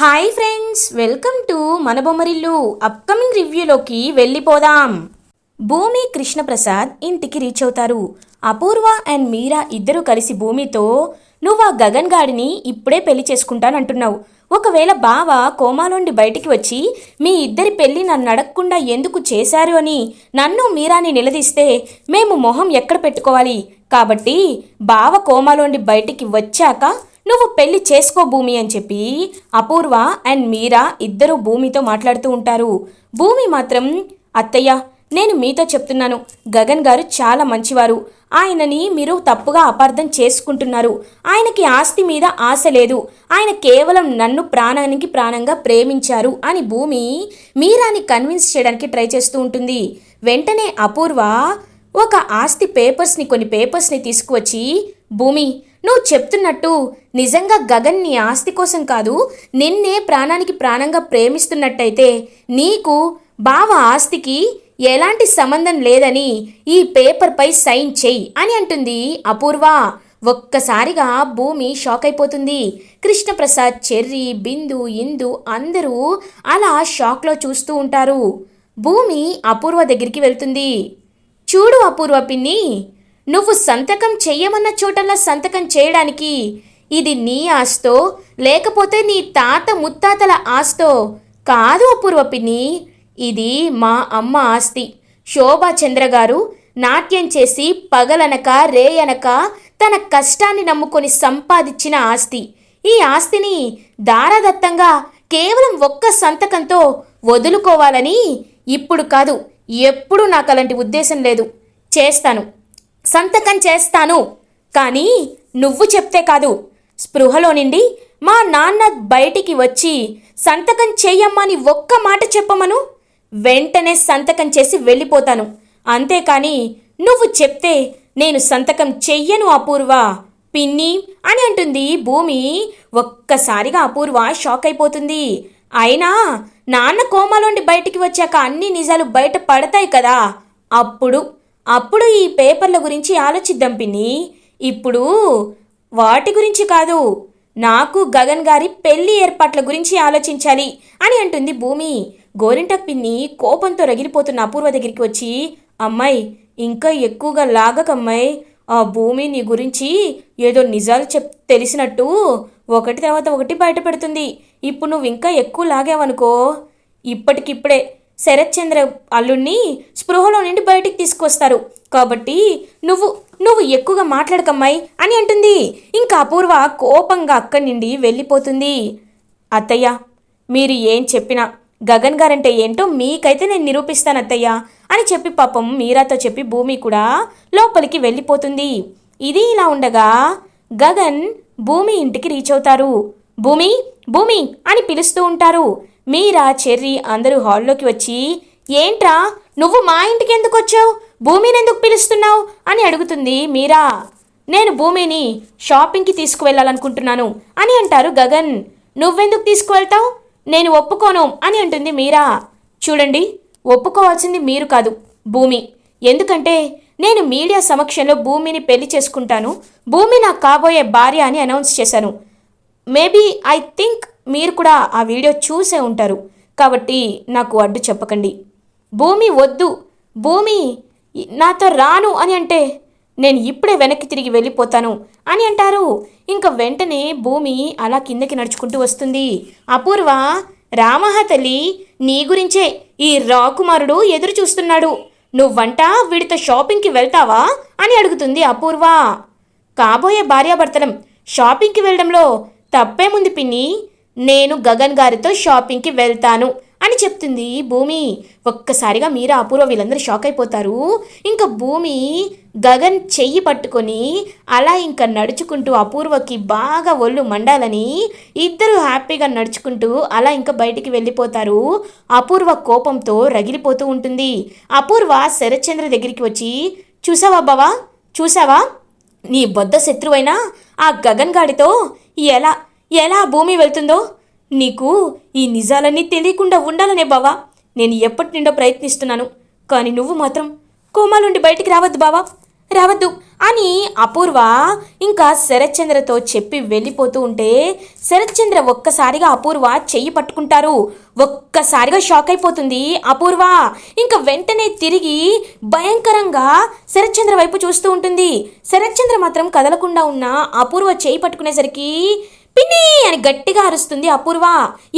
Hi friends welcome to మన Bommarillu upcoming రివ్యూలోకి వెళ్ళిపోదాం. భూమి కృష్ణప్రసాద్ ఇంటికి రీచ్ అవుతారు. అపూర్వ అండ్ మీరా ఇద్దరు కలిసి భూమితో నువ్వు ఆ గగన్ గాడిని ఇప్పుడే పెళ్ళి చేసుకుంటానంటున్నావు. ఒకవేళ బావ కోమాలోండి బయటికి వచ్చి మీ ఇద్దరి పెళ్ళి నన్ను అడగకుండా ఎందుకు చేశారు అని నన్ను మీరాని నిలదీస్తే మేము మొహం ఎక్కడ పెట్టుకోవాలి? కాబట్టి బావ కోమాలోండి బయటికి వచ్చాక నువ్వు పెళ్ళి చేసుకో భూమి అని చెప్పి అపూర్వ అండ్ మీరా ఇద్దరు భూమితో మాట్లాడుతూ ఉంటారు. భూమి మాత్రం అత్తయ్య నేను మీతో చెప్తున్నాను. గగన్ గారు చాలా మంచివారు. ఆయనని మీరు తప్పుగా అపార్థం చేసుకుంటున్నారు. ఆయనకి ఆస్తి మీద ఆశ లేదు. ఆయన కేవలం నన్ను ప్రాణానికి ప్రాణంగా ప్రేమించారు అని భూమి మీరాని కన్విన్స్ చేయడానికి ట్రై చేస్తూ ఉంటుంది. వెంటనే అపూర్వ ఒక ఆస్తి పేపర్స్ని కొన్ని పేపర్స్ని తీసుకువచ్చి భూమి నువ్వు చెప్తున్నట్టు నిజంగా గగన్ నీ ఆస్తి కోసం కాదు నిన్నే ప్రాణానికి ప్రాణంగా ప్రేమిస్తున్నట్టయితే నీకు బావ ఆస్తికి ఎలాంటి సంబంధం లేదని ఈ పేపర్పై సైన్ చెయ్యి అని అంటుంది అపూర్వ. ఒక్కసారిగా భూమి షాక్ అయిపోతుంది. కృష్ణప్రసాద్ చెర్రి బిందు ఇందు అందరూ అలా షాక్లో చూస్తూ ఉంటారు. భూమి అపూర్వ దగ్గరికి వెళ్తుంది. చూడు అపూర్వ పిన్ని నువ్వు సంతకం చెయ్యమన్న చోటల్లా సంతకం చేయడానికి ఇది నీ ఆస్తో లేకపోతే నీ తాత ముత్తాతల ఆస్తో కాదు అపూర్వ పిన్ని ఇది మా అమ్మ ఆస్తి. శోభాచంద్ర గారు నాట్యం చేసి పగలనక రేయనక తన కష్టాన్ని నమ్ముకొని సంపాదించిన ఆస్తి. ఈ ఆస్తిని దారదత్తంగా కేవలం ఒక్క సంతకంతో వదులుకోవాలని ఇప్పుడు కాదు ఎప్పుడు నాకు అలాంటి ఉద్దేశం లేదు. చేస్తాను. సంతకం చేస్తాను. కానీ నువ్వు చెప్తే కాదు. స్పృహలో నుండి మా నాన్న బయటికి వచ్చి సంతకం చేయమ్మని ఒక్క మాట చెప్పమను? వెంటనే సంతకం చేసి వెళ్ళిపోతాను. అంతేకాని నువ్వు చెప్తే నేను సంతకం చెయ్యను అపూర్వ. పిన్ని అని అంటుంది భూమి. ఒక్కసారిగా అపూర్వ షాక్ అయిపోతుంది. అయినా నాన్న కోమాలోండి బయటికి వచ్చాక అన్ని నిజాలు బయట పడతాయి కదా. అప్పుడు అప్పుడు ఈ పేపర్ల గురించి ఆలోచిద్దాం పిన్ని. ఇప్పుడు వాటి గురించి కాదు. నాకు గగన్ గారి పెళ్ళి ఏర్పాట్ల గురించి ఆలోచించాలి అని అంటుంది భూమి. గోరింటక్ పిన్ని కోపంతో రగిలిపోతున్న అపూర్వ దగ్గరికి వచ్చి అమ్మాయి ఇంకా ఎక్కువగా లాగకమ్మాయి ఆ భూమి నీ గురించి ఏదో నిజాలు చెప్ తెలిసినట్టు ఒకటి తర్వాత ఒకటి బయట పెడుతుంది ఇప్పుడు నువ్వు ఇంకా ఎక్కువ లాగావనుకో. ఇప్పటికిప్పుడే శరత్చంద్ర అల్లుణ్ణి స్పృహలో నుండి బయటికి తీసుకొస్తారు. కాబట్టి నువ్వు నువ్వు ఎక్కువగా మాట్లాడకమ్మాయి అని అంటుంది. ఇంకా అపూర్వ కోపంగా అక్కడి నుండి వెళ్ళిపోతుంది. అత్తయ్య మీరు ఏం చెప్పినా గగన్ గారంటే ఏంటో మీకైతే నేను నిరూపిస్తాను అత్తయ్య అని చెప్పి పాపం మీరాతో చెప్పి భూమి కూడా లోపలికి వెళ్ళిపోతుంది. ఇది ఇలా ఉండగా గగన్ భూమి ఇంటికి రీచ్ అవుతారు. భూమి భూమి అని పిలుస్తూ ఉంటారు. మీరా చెర్రి అందరూ హాల్లోకి వచ్చి ఏంట్రా? నువ్వు మా ఇంటికి ఎందుకు వచ్చావు భూమిని ఎందుకు పిలుస్తున్నావు? అని అడుగుతుంది మీరా. నేను భూమిని షాపింగ్కి తీసుకువెళ్ళాలనుకుంటున్నాను అని అంటారు గగన్. నువ్వెందుకు తీసుకువెళ్తావు? నేను ఒప్పుకోను అని అంటుంది మీరా. చూడండి ఒప్పుకోవాల్సింది మీరు కాదు భూమి. ఎందుకంటే నేను మీడియా సమక్షంలో భూమిని పెళ్ళి చేసుకుంటాను. భూమి నాకు కాబోయే భార్య అని అనౌన్స్ చేశాను. మేబీ ఐ థింక్ మీరు కూడా ఆ వీడియో చూసే ఉంటారు. కాబట్టి నాకు అడ్డు చెప్పకండి. భూమి వద్దు. భూమి నాతో రాను అని అంటే నేను ఇప్పుడే వెనక్కి తిరిగి వెళ్ళిపోతాను అని అంటారు. ఇంకా వెంటనే భూమి అలా కిందకి నడుచుకుంటూ వస్తుంది. అపూర్వ రామహ తల్లి నీ గురించే ఈ రాకుమారుడు ఎదురు చూస్తున్నాడు నువ్వంట వీడితో షాపింగ్కి వెళ్తావా అని అడుగుతుంది అపూర్వ. కాబోయే భార్యాభర్తలం షాపింగ్కి వెళ్ళడంలో తప్పేముంది పిన్ని. నేను గగన్ గారితో షాపింగ్కి వెళ్తాను అని చెప్తుంది భూమి. ఒక్కసారిగా మీరా అపూర్వ వీళ్ళందరూ షాక్ అయిపోతారు. ఇంకా భూమి గగన్ చెయ్యి పట్టుకొని అలా ఇంకా నడుచుకుంటూ అపూర్వకి బాగా ఒళ్ళు మండాలని ఇద్దరు హ్యాపీగా నడుచుకుంటూ అలా ఇంకా బయటికి వెళ్ళిపోతారు. అపూర్వ కోపంతో రగిలిపోతూ ఉంటుంది. అపూర్వ శరత్చంద్ర దగ్గరికి వచ్చి చూసావా బావా? చూసావా? నీ బొద్ద శత్రువైనా? ఆ గగన్ గాడితో ఎలా ఎలా భూమి వెళ్తుందో? నీకు ఈ నిజాలన్నీ తెలియకుండా ఉండాలనే బావా. నేను ఎప్పటి నుండో ప్రయత్నిస్తున్నాను. కానీ నువ్వు మాత్రం కోమాలుండి బయటికి రావద్దు బావా. రావద్దు. అని అపూర్వ ఇంకా శరత్చంద్రతో చెప్పి వెళ్ళిపోతూ ఉంటే శరత్చంద్ర ఒక్కసారిగా అపూర్వ చెయ్యి పట్టుకుంటారు. ఒక్కసారిగా షాక్ అయిపోతుంది అపూర్వ. ఇంకా వెంటనే తిరిగి భయంకరంగా శరత్చంద్ర వైపు చూస్తూ ఉంటుంది. శరత్చంద్ర మాత్రం కదలకుండా ఉన్న అపూర్వ చేయి పట్టుకునేసరికి పిన్ని అని గట్టిగా అరుస్తుంది అపూర్వ.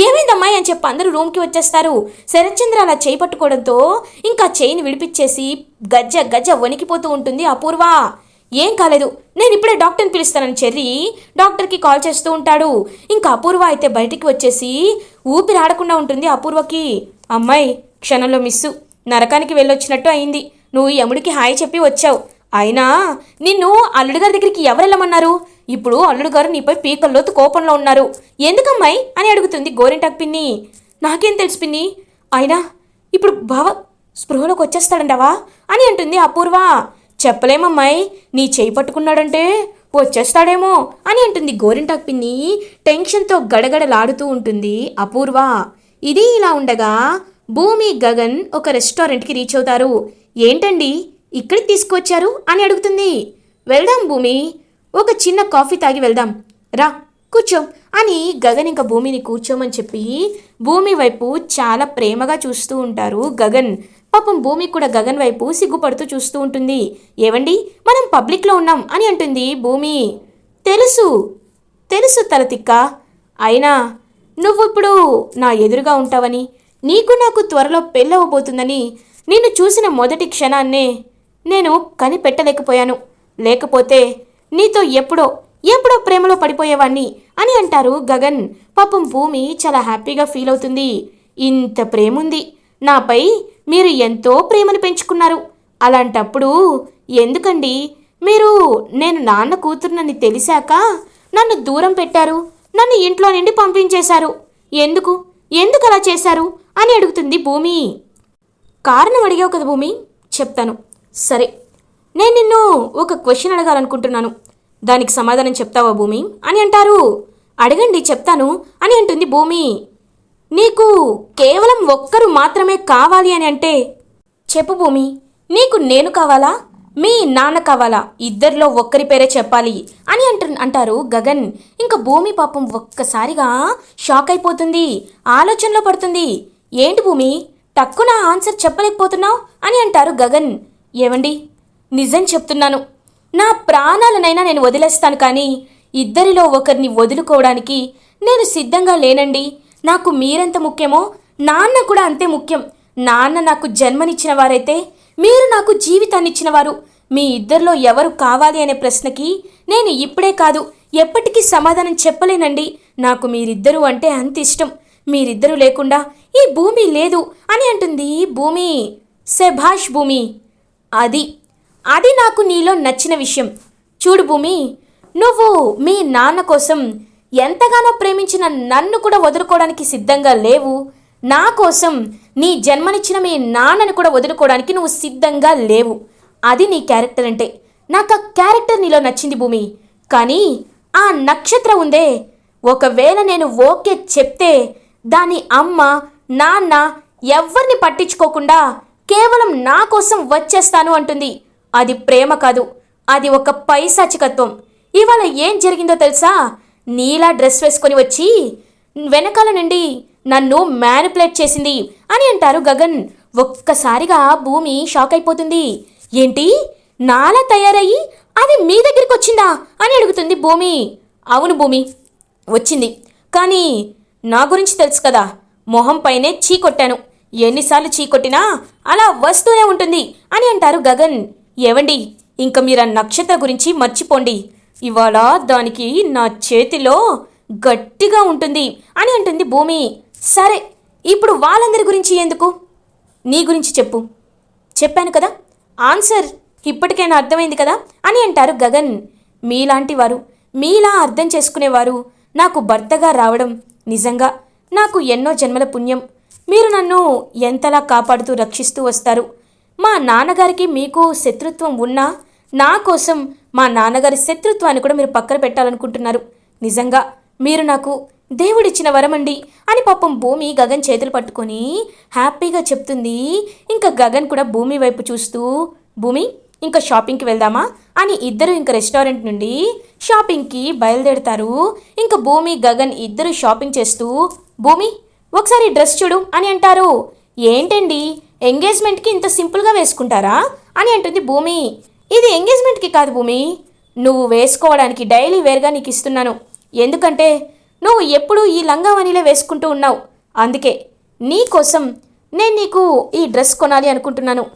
ఏమైందమ్మాయి అని చెప్పి అందరూ రూమ్కి వచ్చేస్తారు. శరత్చంద్ర అలా చేయి పట్టుకోవడంతో ఇంకా చేయిని విడిపించేసి గజ్జ గజ్జ వణికిపోతూ ఉంటుంది అపూర్వ. ఏం కాలేదు. నేను ఇప్పుడే డాక్టర్ని పిలుస్తానని చెర్రి డాక్టర్కి కాల్ చేస్తూ ఉంటాడు. ఇంకా అపూర్వ అయితే బయటికి వచ్చేసి ఊపిరి ఆడకుండా ఉంటుంది అపూర్వకి. అమ్మాయి క్షణంలో మిస్సు. నరకానికి వెళ్ళొచ్చినట్టు అయింది. నువ్వు యముడికి హాయ్ చెప్పి వచ్చావు. అయినా నిన్ను అల్లుడి గారి దగ్గరికి ఎవరు వెళ్ళమన్నారు? ఇప్పుడు అల్లుడు గారు నీపై పీకల్లోతు కోపంలో ఉన్నారు. ఎందుకమ్మాయి? అని అడుగుతుంది గోరింటాక్ పిన్ని. నాకేం తెలుసు పిన్ని? అయినా ఇప్పుడు బావ స్పృహలోకి వచ్చేస్తాడంటావా? అని అంటుంది అపూర్వ. చెప్పలేమమ్మాయి నీ చేయి పట్టుకున్నాడంటే వచ్చేస్తాడేమో అని అంటుంది గోరింటాక్ పిన్ని. టెన్షన్తో గడగడలాడుతూ ఉంటుంది అపూర్వ. ఇది ఇలా ఉండగా భూమి గగన్ ఒక రెస్టారెంట్కి రీచ్ అవుతారు. ఏంటండి? ఇక్కడికి తీసుకొచ్చారు అని అడుగుతుంది. వెళ్దాం భూమి. ఒక చిన్న కాఫీ తాగి వెళ్దాం. రా కూర్చో. అని గగన్ ఇంకా భూమిని కూర్చోమని చెప్పి భూమి వైపు చాలా ప్రేమగా చూస్తూ ఉంటారు గగన్. పాపం భూమి కూడా గగన్ వైపు సిగ్గుపడుతూ చూస్తూ ఉంటుంది. ఏవండి? మనం పబ్లిక్లో ఉన్నాం అని అంటుంది భూమి. తెలుసు. తెలుసు తలతిక్క అయినా నువ్వు ఇప్పుడు నా ఎదురుగా ఉంటావని నీకు నాకు త్వరలో పెళ్ళవబోతుందని నిన్ను చూసిన మొదటి క్షణాన్నే నేను కనిపెట్టలేకపోయాను. లేకపోతే నీతో ఎప్పుడో ఎప్పుడో ప్రేమలో పడిపోయేవాణ్ణి అని అంటారు గగన్. పాపం భూమి చాలా హ్యాపీగా ఫీల్ అవుతుంది. ఇంత ప్రేముంది. నాపై మీరు ఎంతో ప్రేమను పెంచుకున్నారు. అలాంటప్పుడు ఎందుకండి? మీరు నేను నాన్న కూతురునని తెలిసాక నన్ను దూరం పెట్టారు. నన్ను ఇంట్లో నుండి పంపించేశారు. ఎందుకు? ఎందుకు అలా చేశారు? అని అడుగుతుంది భూమి. కారణం అడిగావు కదా భూమి? చెప్తాను. సరే. నేను నిన్ను ఒక క్వశ్చన్ అడగాలనుకుంటున్నాను. దానికి సమాధానం చెప్తావా భూమి? అని అంటారు. అడగండి చెప్తాను అని అంటుంది భూమి. నీకు కేవలం ఒక్కరు మాత్రమే కావాలి అని అంటే చెప్పు భూమి నీకు నేను కావాలా? మీ నాన్న కావాలా? ఇద్దరిలో ఒక్కరి పేరే చెప్పాలి అని అంటు అంటారు గగన్. ఇంకా భూమి పాపం ఒక్కసారిగా షాక్ అయిపోతుంది ఆలోచనలో పడుతుంది. ఏంటి భూమి టక్కున ఆన్సర్ చెప్పలేకపోతున్నావు అని అంటారు గగన్. ఏవండి? నిజం చెప్తున్నాను. నా ప్రాణాలనైనా నేను వదిలేస్తాను కానీ ఇద్దరిలో ఒకరిని వదులుకోవడానికి నేను సిద్ధంగా లేనండి. నాకు మీరెంత ముఖ్యమో నాన్న కూడా అంతే ముఖ్యం. నాన్న నాకు జన్మనిచ్చిన వారైతే మీరు నాకు జీవితాన్ని ఇచ్చినవారు. మీ ఇద్దరిలో ఎవరు కావాలి అనే ప్రశ్నకి నేను ఇప్పుడే కాదు ఎప్పటికీ సమాధానం చెప్పలేనండి. నాకు మీరిద్దరూ అంటే అంత ఇష్టం. మీరిద్దరూ లేకుండా ఈ భూమి లేదు అని అంటుంది భూమి. శభాష్ భూమి. అది అది నాకు నీలో నచ్చిన విషయం. చూడు భూమి నువ్వు మీ నాన్న కోసం ఎంతగానో ప్రేమించిన నన్ను కూడా వదులుకోవడానికి సిద్ధంగా లేవు. నా కోసం నీ జన్మనిచ్చిన మీ నాన్నని కూడా వదులుకోవడానికి నువ్వు సిద్ధంగా లేవు. అది నీ క్యారెక్టర్ అంటే. నాకు ఆ క్యారెక్టర్ నీలో నచ్చింది భూమి. కానీ ఆ నక్షత్రం ఉందే. ఒకవేళ నేను ఓకే చెప్తే దాని అమ్మ నాన్న ఎవ్వరిని పట్టించుకోకుండా కేవలం నా కోసం వచ్చేస్తాను అంటుంది. అది ప్రేమ కాదు అది ఒక పైశాచికత్వం. ఇవాళ ఏం జరిగిందో తెలుసా? నీలా డ్రెస్ వేసుకొని వచ్చి వెనకాల నుండి నన్ను మ్యానిపులేట్ చేసింది అని అంటారు గగన్. ఒక్కసారిగా భూమి షాక్ అయిపోతుంది. ఏంటి? నాలా తయారయ్యి అది మీ దగ్గరికి వచ్చిందా అని అడుగుతుంది భూమి. అవును భూమి వచ్చింది. కానీ నా గురించి తెలుసు కదా. మొహం పైనే చీ కొట్టాను. ఎన్నిసార్లు చీ కొట్టినా అలా వస్తూనే ఉంటుంది అని అంటారు గగన్. ఏవండి ఇంక మీరు ఆ నక్షత్ర గురించి మర్చిపోండి. ఇవాళ దానికి నా చేతిలో గట్టిగా ఉంటుంది అని అంటుంది భూమి. సరే ఇప్పుడు వాళ్ళందరి గురించి ఎందుకు? నీ గురించి చెప్పు. చెప్పాను కదా ఆన్సర్ ఇప్పటికైనా అర్థమైంది కదా అని అంటారు గగన్. మీలాంటి వారు మీలా అర్థం చేసుకునేవారు నాకు భర్తగా రావడం నిజంగా నాకు ఎన్నో జన్మల పుణ్యం. మీరు నన్ను ఎంతలా కాపాడుతూ రక్షిస్తూ వస్తారు? మా నాన్నగారికి మీకు శత్రుత్వం ఉన్నా నా కోసం మా నాన్నగారి శత్రుత్వాన్ని కూడా మీరు పక్కన పెట్టాలనుకుంటున్నారు. నిజంగా మీరు నాకు దేవుడిచ్చిన వరమండి అని పాపం భూమి గగన్ చేతులు పట్టుకొని హ్యాపీగా చెప్తుంది. ఇంకా గగన్ కూడా భూమి వైపు చూస్తూ భూమి ఇంకా షాపింగ్కి వెళ్దామా అని ఇద్దరు ఇంకా రెస్టారెంట్ నుండి షాపింగ్కి బయలుదేరుతారు. ఇంకా భూమి గగన్ ఇద్దరు షాపింగ్ చేస్తూ భూమి ఒకసారి డ్రెస్ చూడు అని అంటారు. ఏంటండి? ఎంగేజ్మెంట్కి ఇంత సింపుల్గా వేసుకుంటారా? అని అంటుంది భూమి. ఇది ఎంగేజ్మెంట్కి కాదు భూమి. నువ్వు వేసుకోవడానికి డైలీ వేర్గా నీకు ఇస్తున్నాను. ఎందుకంటే నువ్వు ఎప్పుడూ ఈ లంగావనిలే వేసుకుంటూ ఉన్నావు. అందుకే నీకోసం నేను నీకు ఈ డ్రెస్ కొనాలి అనుకుంటున్నాను.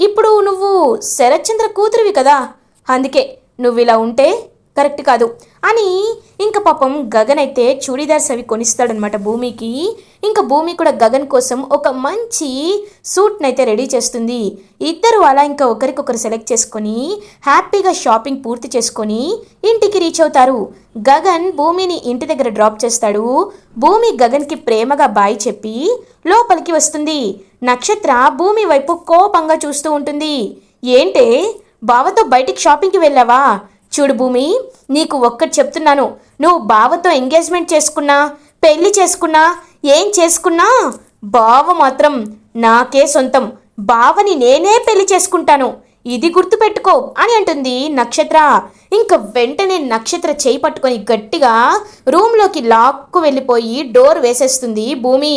ఇప్పుడు నువ్వు శరత్చంద్ర కూతురివి కదా. అందుకే నువ్వు ఇలా ఉంటే కరెక్ట్ కాదు. అని ఇంకా పాపం గగన్ అయితే చూడీదార్స్ అవి కొనిస్తాడనమాట భూమికి. ఇంకా భూమి కూడా గగన్ కోసం ఒక మంచి సూట్ని అయితే రెడీ చేస్తుంది. ఇద్దరు అలా ఇంకా ఒకరికొకరు సెలెక్ట్ చేసుకొని హ్యాపీగా షాపింగ్ పూర్తి చేసుకొని ఇంటికి రీచ్ అవుతారు. గగన్ భూమిని ఇంటి దగ్గర డ్రాప్ చేస్తాడు. భూమి గగన్కి ప్రేమగా బాయ్ చెప్పి లోపలికి వస్తుంది. నక్షత్ర భూమి వైపు కోపంగా చూస్తూ ఉంటుంది. ఏంటే బావతో బయటికి షాపింగ్కి వెళ్ళావా? చూడు భూమి నీకు ఒక్కటి చెప్తున్నాను. నువ్వు బావతో ఎంగేజ్మెంట్ చేసుకున్నా పెళ్ళి చేసుకున్నా ఏం చేసుకున్నా బావ మాత్రం నాకే సొంతం. బావని నేనే పెళ్ళి చేసుకుంటాను. ఇది గుర్తుపెట్టుకో అని అంటుంది నక్షత్ర. ఇంక వెంటనే నక్షత్ర చేయి పట్టుకొని గట్టిగా రూమ్లోకి లాక్కు వెళ్ళిపోయి డోర్ వేసేస్తుంది భూమి.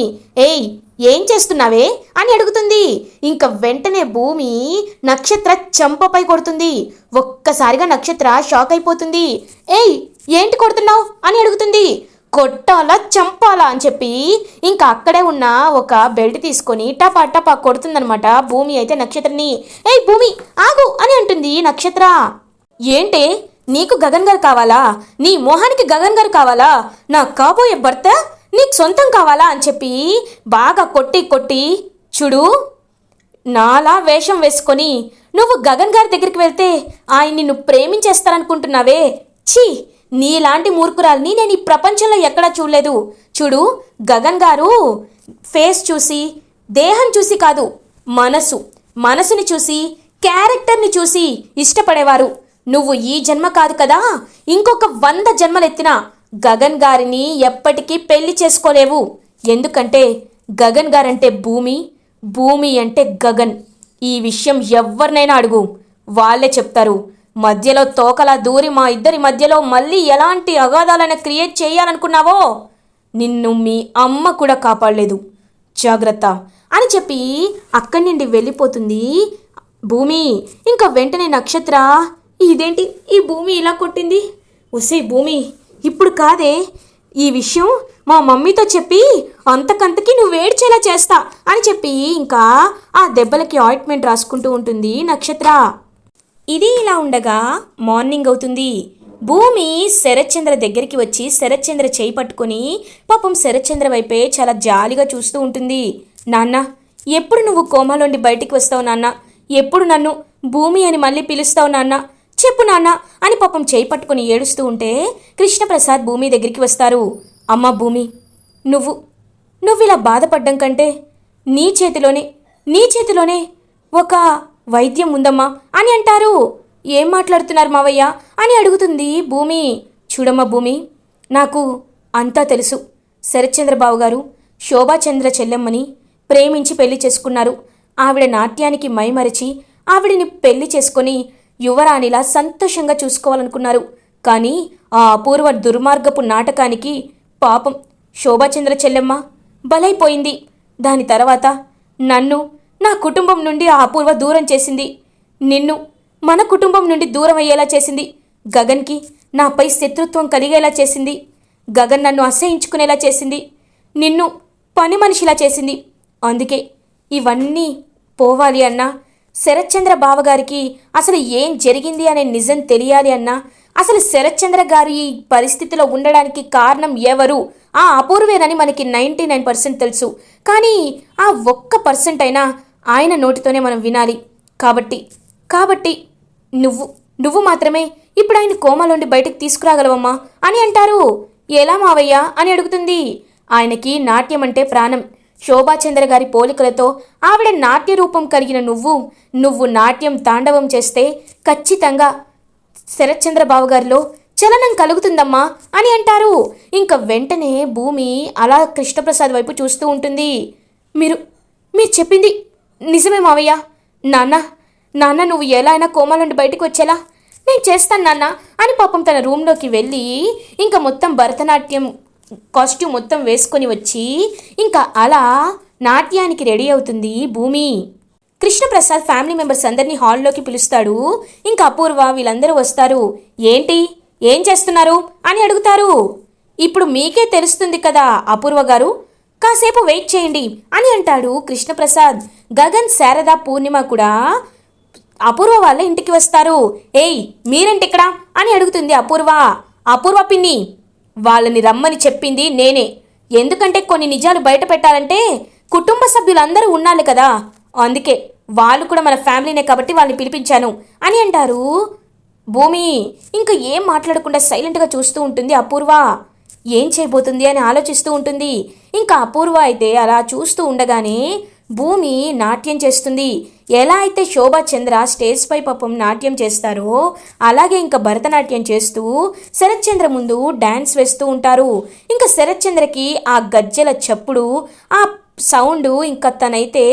ఏయ్ ఏం చేస్తున్నావే అని అడుగుతుంది. ఇంక వెంటనే భూమి నక్షత్ర చంపపై కొడుతుంది. ఒక్కసారిగా నక్షత్ర షాక్ అయిపోతుంది. ఏయ్ ఏంటి కొడుతున్నావు? అని అడుగుతుంది. కొట్టాలా చంపాలా అని చెప్పి ఇంకా అక్కడే ఉన్న ఒక బెల్ట్ తీసుకొని టపా టపా కొడుతుందనమాట భూమి అయితే నక్షత్రని. ఏయ్ భూమి ఆగు అని అంటుంది నక్షత్ర. ఏంటే నీకు గగన్ గారు కావాలా? నీ మొహానికి గగన్ గారు కావాలా? నా కాబోయే భర్త నీకు సొంతం కావాలా అని చెప్పి బాగా కొట్టి కొట్టి చూడు నాలా వేషం వేసుకొని నువ్వు గగన్ గారి దగ్గరికి వెళ్తే ఆయన నిన్ను ప్రేమించేస్తారనుకుంటున్నావే. ఛీ నీలాంటి మూర్ఖురాల్ని నేను ఈ ప్రపంచంలో ఎక్కడా చూడలేదు. చూడు గగన్ గారు ఫేస్ చూసి దేహం చూసి కాదు మనసు. మనసుని చూసి క్యారెక్టర్ని చూసి ఇష్టపడేవారు. నువ్వు ఈ జన్మ కాదు కదా ఇంకొక వంద జన్మలెత్తినా గగన్ గారిని ఎప్పటికీ పెళ్ళి చేసుకోలేవు. ఎందుకంటే గగన్ గారంటే భూమి భూమి అంటే గగన్. ఈ విషయం ఎవరినైనా అడుగు. వాళ్ళే చెప్తారు. మధ్యలో తోకలా దూరి మా ఇద్దరి మధ్యలో మళ్ళీ ఎలాంటి అగాధాలను క్రియేట్ చేయాలనుకున్నావో నిన్ను మీ అమ్మ కూడా కాపాడలేదు. జాగ్రత్త అని చెప్పి అక్కడి నుండి వెళ్ళిపోతుంది భూమి. ఇంకా వెంటనే నక్షత్ర ఇదేంటి? ఈ భూమి ఇలా కొట్టింది? ఒసే భూమి ఇప్పుడు కాదే ఈ విషయం మా మమ్మీతో చెప్పి అంతకంతకి నువ్వు ఏడ్చేలా చేస్తా అని చెప్పి ఇంకా ఆ దెబ్బలకి ఆయింట్మెంట్ రాసుకుంటూ ఉంటుంది నక్షత్ర. ఇది ఇలా ఉండగా మార్నింగ్ అవుతుంది. భూమి శరత్చంద్ర దగ్గరికి వచ్చి శరత్చంద్ర చేయి పట్టుకొని పాపం శరత్చంద్ర వైపే చాలా జాలిగా చూస్తూ ఉంటుంది. నాన్న ఎప్పుడు నువ్వు కోమాలోండి బయటికి వస్తావు నాన్న? ఎప్పుడు నన్ను భూమి అని మళ్ళీ పిలుస్తావు నాన్న? చెప్పు నాన్న అని పాపం చేయి పట్టుకుని ఏడుస్తూ ఉంటే కృష్ణప్రసాద్ భూమి దగ్గరికి వస్తారు. అమ్మ భూమి నువ్వు నువ్వు ఇలా బాధపడ్డం కంటే నీ చేతిలోనే నీ చేతిలోనే ఒక వైద్యం ఉందమ్మా అని అంటారు. ఏం మాట్లాడుతున్నారు మావయ్య అని అడుగుతుంది భూమి. చూడమ్మా భూమి నాకు అంతా తెలుసు. శరత్చంద్రబాబు గారు శోభాచంద్ర చెల్లెమ్మని ప్రేమించి పెళ్ళి చేసుకున్నారు. ఆవిడ నాట్యానికి మైమరిచి ఆవిడని పెళ్ళి చేసుకొని యువరాణిలా సంతోషంగా చూసుకోవాలనుకున్నారు. కానీ ఆ అపూర్వ దుర్మార్గపు నాటకానికి పాపం. శోభాచంద్ర చెల్లెమ్మ బలైపోయింది. దాని తర్వాత నన్ను నా కుటుంబం నుండి ఆ అపూర్వ దూరం చేసింది. నిన్ను మన కుటుంబం నుండి దూరం అయ్యేలా చేసింది. గగన్కి నాపై శత్రుత్వం కలిగేలా చేసింది. గగన్ నన్ను అసహించుకునేలా చేసింది. నిన్ను పని మనిషిలా చేసింది. అందుకే ఇవన్నీ పోవాలి అన్నా శరత్చంద్ర బావగారికి అసలు ఏం జరిగింది అనే నిజం తెలియాలి అన్నా? అసలు శరత్చంద్ర గారి ఈ పరిస్థితిలో ఉండడానికి కారణం ఎవరు? ఆ అపూర్వేనని మనకి నైంటీ నైన్ పర్సెంట్ తెలుసు. కానీ ఆ ఒక్క పర్సెంట్ అయినా ఆయన నోటితోనే మనం వినాలి. కాబట్టి కాబట్టి నువ్వు నువ్వు మాత్రమే ఇప్పుడు ఆయన కోమలోండి బయటకు తీసుకురాగలవమ్మా అని అంటారు. ఎలా మావయ్యా? అని అడుగుతుంది. ఆయనకి నాట్యం అంటే ప్రాణం. శోభాచంద్ర గారి పోలికలతో ఆవిడ నాట్య రూపం కలిగిన నువ్వు నువ్వు నాట్యం తాండవం చేస్తే ఖచ్చితంగా శరత్చంద్రబాబు గారిలో చలనం కలుగుతుందమ్మా అని అంటారు. ఇంకా వెంటనే భూమి అలా కృష్ణప్రసాద్ వైపు చూస్తూ ఉంటుంది. మీరు మీరు చెప్పింది నిజమే మావయ్య. నాన్న నాన్న నువ్వు ఎలా అయినా కోమా నుండి బయటకు వచ్చేలా? నేను చేస్తాను నాన్న అని పాపం తన రూమ్లోకి వెళ్ళి ఇంకా మొత్తం భరతనాట్యం కాస్ట్యూమ్ మొత్తం వేసుకొని వచ్చి ఇంకా అలా నాట్యానికి రెడీ అవుతుంది భూమి. కృష్ణప్రసాద్ ఫ్యామిలీ మెంబర్స్ అందరినీ హాల్లోకి పిలుస్తాడు. ఇంకా అపూర్వ వీళ్ళందరూ వస్తారు. ఏంటి? ఏం చేస్తున్నారు? అని అడుగుతారు. ఇప్పుడు మీకే తెలుస్తుంది కదా అపూర్వ గారు. కాసేపు వెయిట్ చేయండి అని అంటాడు కృష్ణప్రసాద్. గగన్ శారద పూర్ణిమ కూడా అపూర్వ వాళ్ళ ఇంటికి వస్తారు. ఏయ్ మీరేంటి ఇక్కడ అని అడుగుతుంది అపూర్వ. అపూర్వ పిన్ని వాళ్ళని రమ్మని చెప్పింది నేనే. ఎందుకంటే కొన్ని నిజాలు బయట పెట్టాలంటే కుటుంబ సభ్యులందరూ ఉండాలి కదా. అందుకే వాళ్ళు కూడా మన ఫ్యామిలీనే కాబట్టి వాళ్ళని పిలిపించాను. అని అంటారు. భూమి ఇంకా ఏం మాట్లాడకుండా సైలెంట్గా చూస్తూ ఉంటుంది అపూర్వ. ఏం చేయబోతుంది అని ఆలోచిస్తూ ఉంటుంది. ఇంకా అపూర్వ అయితే అలా చూస్తూ ఉండగానే భూమి నాట్యం చేస్తుంది. ఎలా అయితే శోభా చంద్ర స్టేజ్ పై పాపం నాట్యం చేస్తారో అలాగే ఇంకా భరతనాట్యం చేస్తూ శరత్ చంద్ర ముందు డ్యాన్స్ వేస్తూ ఉంటారు. ఇంకా శరత్ చంద్రకి ఆ గజ్జెల చప్పుడు ఆ సౌండ్ ఇంకా తనైతే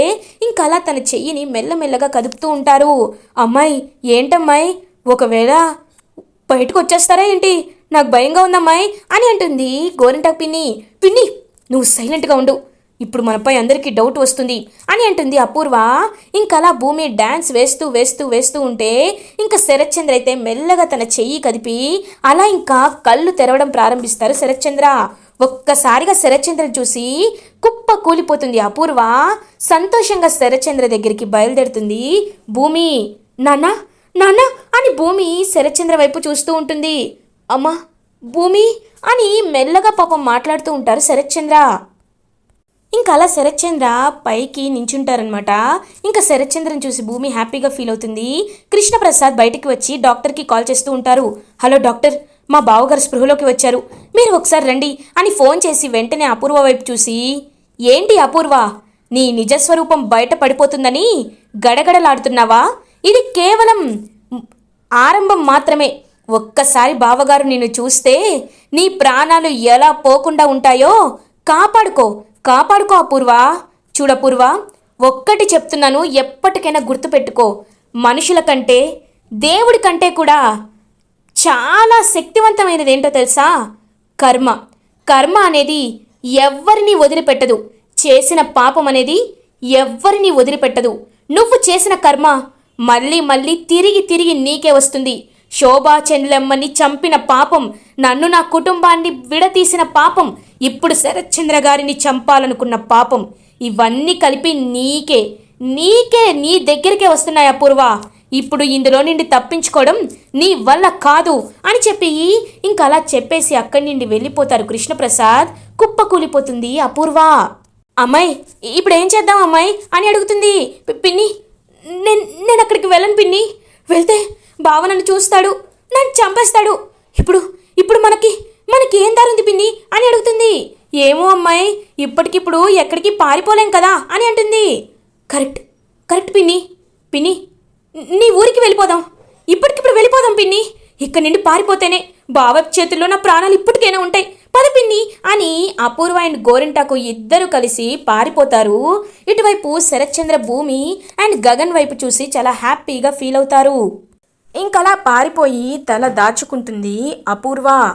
ఇంకా అలా తన చెయ్యిని మెల్లమెల్లగా కదుపుతూ ఉంటారు. అమ్మాయి ఏంటమ్మాయి? ఒకవేళ బయటకు వచ్చేస్తారా ఏంటి? నాకు భయంగా ఉందమ్మాయి అని అంటుంది గోరింటాకు పిన్ని. పిన్ని నువ్వు సైలెంట్గా ఉండు. ఇప్పుడు మనపై అందరికీ డౌట్ వస్తుంది అని అంటుంది అపూర్వ. ఇంకా అలా భూమి డ్యాన్స్ వేస్తూ వేస్తూ వేస్తూ ఉంటే ఇంకా శరత్చంద్ర అయితే మెల్లగా తన చెయ్యి కదిపి అలా ఇంకా కళ్ళు తెరవడం ప్రారంభిస్తారు శరత్చంద్ర. ఒక్కసారిగా శరత్చంద్ర చూసి కుప్ప కూలిపోతుంది అపూర్వ. సంతోషంగా శరత్చంద్ర దగ్గరికి బయలుదేరుతుంది. భూమి నానా నానా అని భూమి శరత్చంద్ర వైపు చూస్తూ ఉంటుంది. అమ్మా భూమి అని మెల్లగా పాపం మాట్లాడుతూ ఉంటారు శరత్చంద్ర. ఇంకా అలా శరత్చంద్ర పైకి నించుంటారనమాట ఇంకా శరత్చంద్రని చూసి భూమి హ్యాపీగా ఫీల్ అవుతుంది. కృష్ణప్రసాద్ బయటికి వచ్చి డాక్టర్కి కాల్ చేస్తూ ఉంటారు. హలో డాక్టర్ మా బావగారు స్పృహలోకి వచ్చారు. మీరు ఒకసారి రండి అని ఫోన్ చేసి వెంటనే అపూర్వ వైపు చూసి ఏంటి అపూర్వ? నీ నిజస్వరూపం బయట పడిపోతుందని గడగడలాడుతున్నావా? ఇది కేవలం ఆరంభం మాత్రమే. ఒక్కసారి బావగారు నిన్ను చూస్తే నీ ప్రాణాలు ఎలా పోకుండా ఉంటాయో కాపాడుకో. కాపాడుకో అపూర్వ. చూడపూర్వ ఒక్కటి చెప్తున్నాను ఎప్పటికైనా గుర్తుపెట్టుకో. మనుషుల కంటే దేవుడి కంటే కూడా చాలా శక్తివంతమైనది ఏంటో తెలుసా? కర్మ. కర్మ అనేది ఎవ్వరిని వదిలిపెట్టదు. చేసిన పాపం అనేది ఎవ్వరిని వదిలిపెట్టదు. నువ్వు చేసిన కర్మ మళ్ళీ మళ్ళీ తిరిగి తిరిగి నీకే వస్తుంది. శోభా చెండ్లమ్మని చంపిన పాపం నన్ను నా కుటుంబాన్ని విడతీసిన పాపం ఇప్పుడు శరత్చంద్ర గారిని చంపాలనుకున్న పాపం ఇవన్నీ కలిపి నీకే నీకే నీ దగ్గరికే వస్తున్నాయి అపూర్వ. ఇప్పుడు ఇందులో నుండి తప్పించుకోవడం నీ వల్ల కాదు అని చెప్పి ఇంకా అలా చెప్పేసి అక్కడి నుండి వెళ్ళిపోతారు కృష్ణప్రసాద్. కుప్ప కూలిపోతుంది అపూర్వ. అమ్మాయి ఇప్పుడు ఏం చేద్దాం అమ్మాయి అని అడుగుతుంది. పిన్ని నేను నేను అక్కడికి వెళ్ళను పిన్ని. వెళ్తే బావ నన్ను చూస్తాడు నన్ను చంపేస్తాడు. ఇప్పుడు ఇప్పుడు మనకి మనకి ఏం దారుంది పిన్ని? అని అడుగుతుంది. ఏమో అమ్మాయి ఇప్పటికిప్పుడు ఎక్కడికి పారిపోలేం కదా? అని అంటుంది. కరెక్ట్ కరెక్ట్ పిన్ని. పిన్ని నీ ఊరికి వెళ్ళిపోదాం. ఇప్పటికిప్పుడు వెళ్ళిపోదాం పిన్ని. ఇక్కడి నుండి పారిపోతేనే బావ చేతుల్లో నా ప్రాణాలు ఇప్పటికైనా ఉంటాయి. పద పిన్ని అని అపూర్వ అండ్ గోరింటాకు ఇద్దరు కలిసి పారిపోతారు. ఇటువైపు శరత్చంద్ర భూమి అండ్ గగన్ వైపు చూసి చాలా హ్యాపీగా ఫీల్ అవుతారు. ఇంకలా పారిపోయి తల దాచుకుంటుంది అపూర్వ.